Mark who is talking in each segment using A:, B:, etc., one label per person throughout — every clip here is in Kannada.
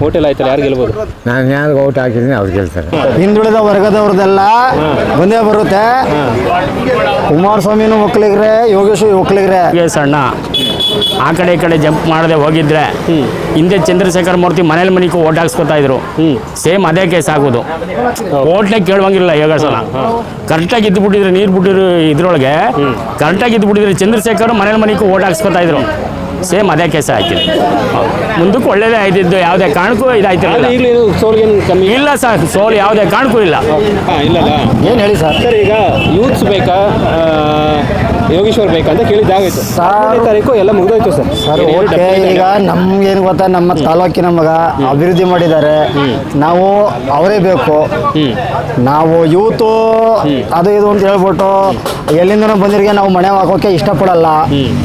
A: ಹೋಟೆಲ್ ಆಯ್ತಲ್ಲ ಯಾರು ಗೆಲ್ಬೋದು?
B: ನಾನು ಯಾರು ಔಟ್ ಹಾಕಿದೀನಿ ಅವ್ರು ಗೆಲ್ತಾರೆ.
C: ಹಿಂದುಳಿದ ವರ್ಗದವ್ರದ್ದೆಲ್ಲ ಒಂದೇ ಬರುತ್ತೆ. ಕುಮಾರಸ್ವಾಮಿನೂ ಒಕ್ಕಲಿಗ್ರೆ ಯೋಗೇಶು ಒಕ್ಕಲಿಗ್ರೆ
D: ಯೋಗೇಶ್ ಸಣ್ಣ ಆ ಕಡೆ ಈ ಕಡೆ ಜಂಪ್ ಮಾಡದೆ ಹೋಗಿದ್ರೆ ಹಿಂದೆ ಚಂದ್ರಶೇಖರ್ ಮೂರ್ತಿ ಮನೇಲಿ ಮನೆಗೂ ಓಟ್ ಹಾಕ್ಸ್ಕೊತಾ ಇದ್ರು. ಸೇಮ್ ಅದೇ ಕೇಸ್ ಆಗೋದು. ಓಟ್ನೇ ಕೇಳುವಂಗಿಲ್ಲ ಯೋಗಾಸನ ಕರೆಕ್ಟಾಗಿ ಇದ್ದು ಬಿಟ್ಟಿದ್ರೆ ನೀರು ಬಿಟ್ಟಿರೋ ಇದ್ರೊಳಗೆ ಕರೆಕ್ಟಾಗಿ ಇದ್ದು ಬಿಟ್ಟಿದ್ರೆ ಚಂದ್ರಶೇಖರ್ ಮನೇಲಿ ಮನೆಗೂ ಓಟ್ ಹಾಕ್ಸ್ಕೊತಾ ಇದ್ರು. ಸೇಮ್ ಅದೇ ಕೇಸ್ ಹಾಕಿದೆ ಮುಂದಕ್ಕೆ ಒಳ್ಳೇದೇ ಆಯ್ತಿದ್ದು ಯಾವುದೇ ಕಾರಣಕ್ಕೂ ಇದಾಯ್ತಿರಲಿಲ್ಲ.
A: ಈಗಲೂ ಏನು ಸೋಲ್ಗೇನು ಕಮ್ಮಿ?
D: ಇಲ್ಲ ಸರ್ ಸೋಲು ಯಾವುದೇ ಕಾರಣಕ್ಕೂ ಇಲ್ಲ.
A: ಇಲ್ಲ
C: ಏನು ಹೇಳಿ ಸರ್?
A: ಸರ್ ಈಗ ಯೂತ್ಸ್ ಬೇಕಾ? ಯೋಗೇಶ್ವರ್ ಬೇಕು ಅಂತ ಕೇಳಿದ್ದಾಗೋಯ್ತು ಹತ್ತನೇ ತಾರೀಕು ಎಲ್ಲ ಮುಗಿದೋಯ್ತು ಸರ್.
C: ಸರ್ ಓಕೆ ಈಗ. ನಮ್ಗೇನು ಗೊತ್ತಾ ನಮ್ಮ ತಾಲೂಕಿನ ಮಗ ಅಭಿವೃದ್ಧಿ ಮಾಡಿದ್ದಾರೆ. ನಾವು ಅವರೇ ಬೇಕು. ನಾವು ಯೂತು ಅದು ಇದು ಅಂತ ಹೇಳ್ಬಿಟ್ಟು ಎಲ್ಲಿಂದನೂ ಬಂದಿರಿಗೆ ನಾವು ಮನೆ ಹಾಕೋಕೆ ಇಷ್ಟಪಡಲ್ಲ.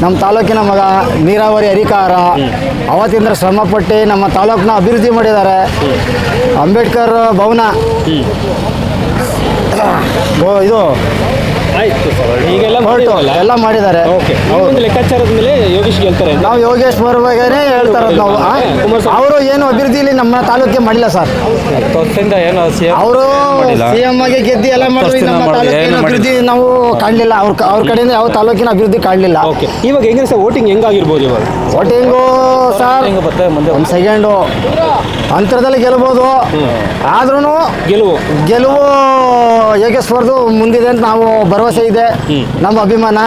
C: ನಮ್ಮ ತಾಲೂಕಿನ ಮಗ ನೀರಾವರಿ ಅಧಿಕಾರ. ಅವತ್ತಿಂದ ಶ್ರಮಪಟ್ಟು ನಮ್ಮ ತಾಲೂಕನ್ನ ಅಭಿವೃದ್ಧಿ ಮಾಡಿದ್ದಾರೆ. ಅಂಬೇಡ್ಕರ್ ಭವನ. ಇದು
A: ಆಯ್ತು ಸರ್ ಈಗೆಲ್ಲ
C: ಹೊರಟು. ಎಲ್ಲ ಮಾಡಿದ್ದಾರೆ.
A: ಓಕೆ. ಒಂದು ಲೆಕ್ಕಾಚಾರದ ಮೇಲೆ ಯೋಗೇಶ್ ಗೆಲ್ತಾರೆ
C: ನಾವು ಯೋಗೇಶ್ ಬರುವಾಗನೇ ಹೇಳ್ತಾರೆ ನಾವು. ಅವರು ಏನು ಅಭಿವೃದ್ಧಿಲಿ ನಮ್ಮ ತಾಲೂಕಿಗೆ ಮಾಡಿಲ್ಲ ಸರ್.
E: ಏನು
C: ಅವರು. ಸಿ ಎಂ ಆಗಿ ಗೆದ್ದು ಎಲ್ಲ
E: ಮಾಡಿದ್ವಿ
C: ನಮ್ಮ ತಾಲೂಕಿನ ಅಭಿವೃದ್ಧಿ ನಾವು ಕಾಣಲಿಲ್ಲ. ಅವ್ರ ಅವ್ರ ಕಡೆಯಿಂದ ಯಾವ ತಾಲೂಕಿನ ಅಭಿವೃದ್ಧಿ ಕಾಣಲಿಲ್ಲ.
A: ಓಕೆ. ಇವಾಗ ಹೆಂಗ ಸರ್ ವೋಟಿಂಗ್ ಹೆಂಗಾಗಿರ್ಬೋದು ಇವಾಗ?
C: ವೋಟಿಂಗು ಸರ್ ಒಂದು ಸೆಕೆಂಡು ಅಂತರದಲ್ಲಿ ಗೆಲ್ಬೋದು. ಆದ್ರೂ
A: ಗೆಲುವು.
C: ಗೆಲುವು ಯೋಗೇಶ್ವರ್ದು ಮುಂದಿದೆ ಅಂತ ನಾವು ಭರವಸೆ ಇದೆ ನಮ್ಮ ಅಭಿಮಾನ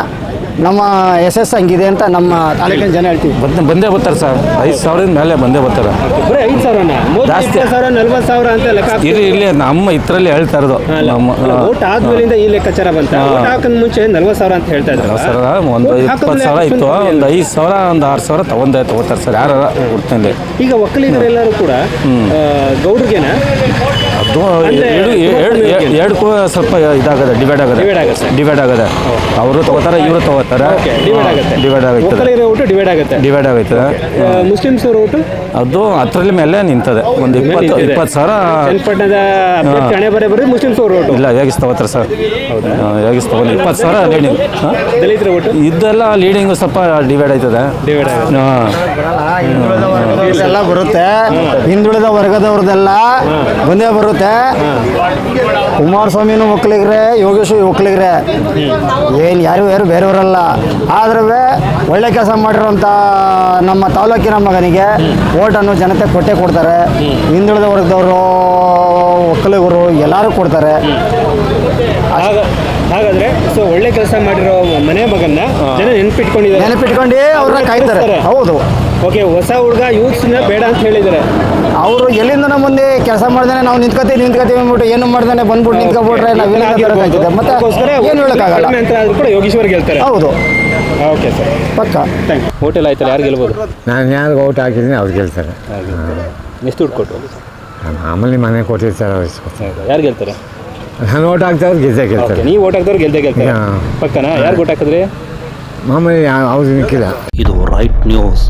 C: ನಮ್ಮ ಎಸ್ ಎಸ್ ಹಂಗಿದೆ ಅಂತ ನಮ್ಮ ತಾಲೂಕಿನ ಜನ ಹೇಳ್ತೀವಿ.
E: ಬಂದೇ ಬಂದೇ ಬರ್ತಾರೆ ಸರ್. ಐದು ಸಾವಿರದ ಮೇಲೆ ಬಂದೇ ಬರ್ತಾರೆ.
A: ಬರೀ ಐದು ಸಾವಿರನ? ಮೂವತ್ತು
E: ಜಾಸ್ತಿ.
A: ಸಾವಿರ ನಲ್ವತ್ತು ಸಾವಿರ ಅಂತ ಲೆಕ್ಕ ಹಾಕ್ತಾರೆ.
E: ಇರ್ಲಿ ಇಲ್ಲಿ ನಮ್ಮ ಇದ್ರಲ್ಲಿ ಹೇಳ್ತಾ ಇರೋದು.
A: ಅಲ್ಲ,
E: ನಮ್ಮ
A: ಅಲ್ಲ, ಆದ್ಮೇಲಿಂದ ಈ ಲೆಕ್ಕಾಚಾರ ಬಂತ? ಓಟ್ ಹಾಕನ್ ಮುಂಚೆ ನಲ್ವತ್ತು ಸಾವಿರ ಅಂತ ಹೇಳ್ತಾ ಇದ್ರು
E: ಸರ್ ಒಂದು ಇಪ್ಪತ್ತು ಸಾವಿರ ಇತ್ತು. ಒಂದು ಐದು ಸಾವಿರ ಒಂದು ಆರು ಸಾವಿರ ತಗೊಂಡೇ ತಗೋತಾರೆ ಸರ್ ಯಾರು ಹುಡ್ತಂದೆ
A: ಈಗ ಒಕ್ಕಲಿಗರೆಲ್ಲರೂ ಕೂಡ ಆ, ಗೌಡ್ರಿಗೆನ?
E: ಎರಡು ಸ್ವಲ್ಪ ಇದಾಗದೆ ಡಿವೈಡ್ ಆಗದೆ.
A: ಆಗುತ್ತೆ.
E: ಡಿವೈಡ್ ಆಗದೆ. ಅವರು ತಗೋತಾರೆ ಇವರು ತಗೋತಾರೆ.
A: ಓಕೆ ಡಿವೈಡ್ ಆಗುತ್ತೆ.
E: ಡಿವೈಡ್
A: ಆಗುತ್ತೆ.
E: ಡಿವೈಡ್ ಆಗೈತದೆ.
A: ಮುಸ್ಲಿಮ್ಸ್ ಅವ್ರ
E: ಅದು ಹತ್ತರಲ್ಲಿ ಮೇಲೆ ನಿಂತದೆ. ಒಂದು ಇಪ್ಪತ್ತು. ಇಪ್ಪತ್ತು ಸಾವಿರ
A: ಹಣೆ ಬರೇ ಬರೀ ಮುಸ್ಲಿಮ್ಸ್ ಅವ್ರ ಓಟು
E: ಇಲ್ಲ ಹೇಗಿಸ್ ತಗೋತಾರೆ ಸರ್. ಹೇಗಿಸ್ ತಗೊಂಡು ಇಪ್ಪತ್ತು ಸಾವಿರ ಲೀಡಿಂಗ್
A: ದಲಿತರ ಓಟು
E: ಇದೆಲ್ಲ ಲೀಡಿಂಗು ಸ್ವಲ್ಪ ಡಿವೈಡ್ ಆಯ್ತದೆ.
A: ಡಿವೈಡ್ ಆಗುತ್ತೆ.
E: ಹಾಂ.
C: ಎಲ್ಲ ಬರುತ್ತೆ. ಹಿಂದುಳಿದ ವರ್ಗದವ್ರದ್ದೆಲ್ಲ ಒಂದೇ ಬರುತ್ತೆ. ಕುಮಾರಸ್ವಾಮಿನೂ ಒಕ್ಕಲಿಗ್ರೆ ಯೋಗೇಶ್ವರಿ ಒಕ್ಕಲಿಗ್ರೆ ಏನು ಯಾರು ಯಾರು ಬೇರೆಯವರಲ್ಲ. ಆದ್ರೂ ಒಳ್ಳೆ ಕೆಲಸ ಮಾಡಿರೋಂಥ ನಮ್ಮ ತಾಲೂಕಿನ ಮಗನಿಗೆ ಓಟನ್ನು ಜನತೆ ಕೊಟ್ಟೆ ಕೊಡ್ತಾರೆ. ಹಿಂದುಳಿದ ವರ್ಗದವರು ಒಕ್ಕಲಿಗರು ಎಲ್ಲರೂ ಕೊಡ್ತಾರೆ.
A: ಹಾಗಾದ್ರೆ ಸೊ ಒಳ್ಳೆ ಕೆಲಸ ಮಾಡಿರೋ ಮನೆ ಮಗನ್ನ ಜನ ನೆನಪಿಟ್ಕೊಂಡಿದ್ದಾರೆ.
C: ನೆನಪಿಟ್ಕೊಂಡು ಅವ್ರನ್ನ ಕಾಯ್ತಾರೆ. ಹೌದು.
A: ಓಕೆ ಹೊಸ ಹುಡುಗ ಯೂತ್ಸ್ನ ಬೇಡ ಅಂತ ಹೇಳಿದ್ದಾರೆ.
C: ಅವರು ಎಲ್ಲಿಂದ ಮುಂದೆ ಕೆಲಸ ಮಾಡ್ದಾನೆ ನಾವು ನಿಂತ್ಕೋತೀವಿ ನಿಂತ್ಕೊತೀವಿ ಅಂದ್ಬಿಟ್ಟು ಏನು ಮಾಡ್ದಾನೆ ಬಂದ್ಬಿಟ್ಟು ನಿಂತ್ಕೊಬಿಟ್ರೆ ನಾವೇನು ಮತ್ತೆ ಏನು ಹೇಳೋಕ್ಕಾಗಲ್ಲ.
A: ಯೋಗೇಶ್ವರ್ ಗೆಲ್ತಾರೆ
C: ಹೌದು.
A: ಓಕೆ ಸರ್
C: ಪಕ್ಕ.
A: ಥ್ಯಾಂಕ್ ಹೋಟೆಲ್ ಆಯ್ತಲ್ಲ ಯಾರು ಗೆಲ್ಬೋದು?
B: ನಾನು ಯಾರು ಔಟ್ ಹಾಕಿದ್ದೀನಿ ಅವ್ರು ಗೆಲ್ತಾರೆ.
A: ಎಷ್ಟು ದುಡ್ಡು ಕೊಟ್ಟು
B: ಮಾಮೂಲಿ ಮನೆ ಕೊಟ್ಟಿರ್ತಾರೆ ಅವ್ರು
A: ಯಾರು ಗೆಲ್ತಾರೆ?
B: ನಾನು ಓಟ್ ಹಾಕ್ತವ್ರು ಗೆದ್ದೆ
A: ಓಕೆ
B: ಗೆಲ್ತಾರೆ
A: ನೀವು ಓಟ್ ಹಾಕ್ದವ್ರು ಗೆದ್ದೆ ಗೆಲ್ತಾರೆ.
B: ಹಾ.
A: ಪಕ್ಕನಾ? ಯಾರು ಓಟ್ ಹಾಕಿದ್ರಿ?
B: ಮಾಮೂಲಿ ಅವ್ರು ನಿಕ್ಕಿಲ್ಲ.
F: ಇದು ರೈಟ್ ನ್ಯೂಸ್